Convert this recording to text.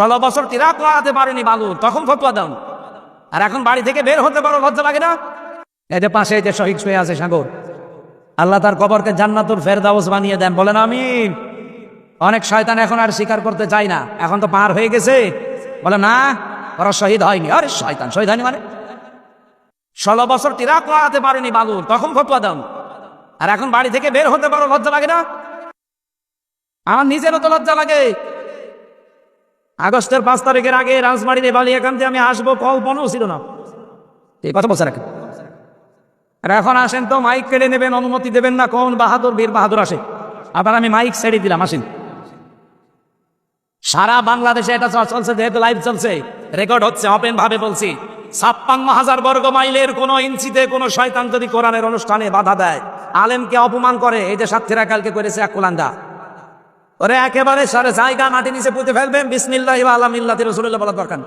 ষোলো বছর তিরাক করাতে পারেনি বালু, তখন ফতুয়া দাও। আর এখন বাড়ি থেকে বের হতে পারো, লজ্জা লাগে না? এই যে পাশে যে শহীদ শুয়ে আছে সাগর, আল্লাহ তার কবরকে জান্নাতুর ফেরদাউস বানিয়ে দেন, বলেন আমি অনেক শয়তান এখন আর স্বীকার করতে চাই না, এখন তো পার হয়ে গেছে। বলে, না, ওরা শহীদ হয়নি। আরে শয়তান, শহীদ হয়নি মানে? ষোলো বছর তিরাক করাতে পারেনি বালু, তখন ফতুয়া দাও। আর এখন বাড়ি থেকে বের হতে পারো, লজ্জা লাগে না? আমার নিজেরও তো লজ্জা লাগে। আগস্টের পাঁচ তারিখের আগে রাজবাড়ির বালিয়াকান্তে আমি আসব, কল্পনাও ছিল না। এই কথা বলছে রাখেন আর এখন আসেন তো, মাইক কেড়ে নেবেন, অনুমতি দেবেন না, কোন বাহাদুর, বীর বাহাদুর আসে। আবার আমি মাইক ছেড়ে দিলাম, আসেন। সারা বাংলাদেশে এটা চলছে, যেহেতু লাইভ চলছে রেকর্ড হচ্ছে ওপেন ভাবে বলছি। ছাপ্পান্ন হাজার বর্গ মাইলের কোনো ইঞ্চিতে কোনো শয়তান যদি কোরআনের অনুষ্ঠানে বাধা দেয়, আলেমকে অপমান করে, এই যে সাতক্ষীরা কালকে করেছে এক কুলাঙ্গা। ওরে একেবারে সারে জায়গা মাটি নিচে পুঁতে ফেলবেন বিসমিল্লাহ আলমিল্লাহ রসুল্লাহ বলার দরকার।